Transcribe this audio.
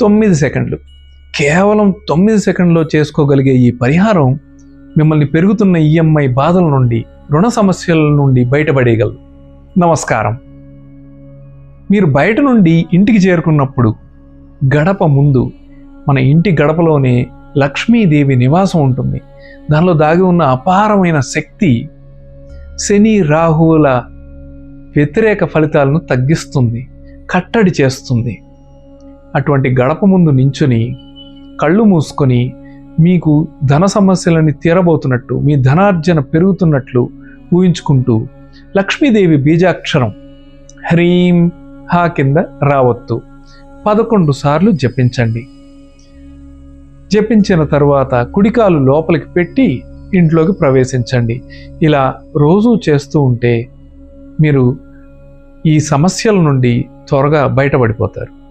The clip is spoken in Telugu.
తొమ్మిది సెకండ్లు. కేవలం తొమ్మిది సెకండ్లో చేసుకోగలిగే ఈ పరిహారం మిమ్మల్ని పెరుగుతున్న ఈఎంఐ బాధల నుండి రుణ సమస్యల నుండి బయటపడేయగలదు. నమస్కారం. మీరు బయట నుండి ఇంటికి చేరుకున్నప్పుడు గడప ముందు మన ఇంటి గడపలోనే లక్ష్మీదేవి నివాసం ఉంటుంది. దానిలో దాగి ఉన్న అపారమైన శక్తి శని రాహువుల వ్యతిరేక ఫలితాలను తగ్గిస్తుంది కట్టడి చేస్తుంది. అటువంటి గడప ముందు నించుని కళ్ళు మూసుకొని మీకు ధన సమస్యలని తీరబోతున్నట్టు మీ ధనార్జన పెరుగుతున్నట్లు ఊహించుకుంటూ లక్ష్మీదేవి బీజాక్షరం హ్రీం హా కింద రావత్తు. పదకొండు సార్లు జపించండి. జపించిన తరువాత కుడికాలు లోపలికి పెట్టి ఇంట్లోకి ప్రవేశించండి. ఇలా రోజు చేస్తూ ఉంటే మీరు ఈ సమస్యల నుండి త్వరగా బయటపడిపోతారు.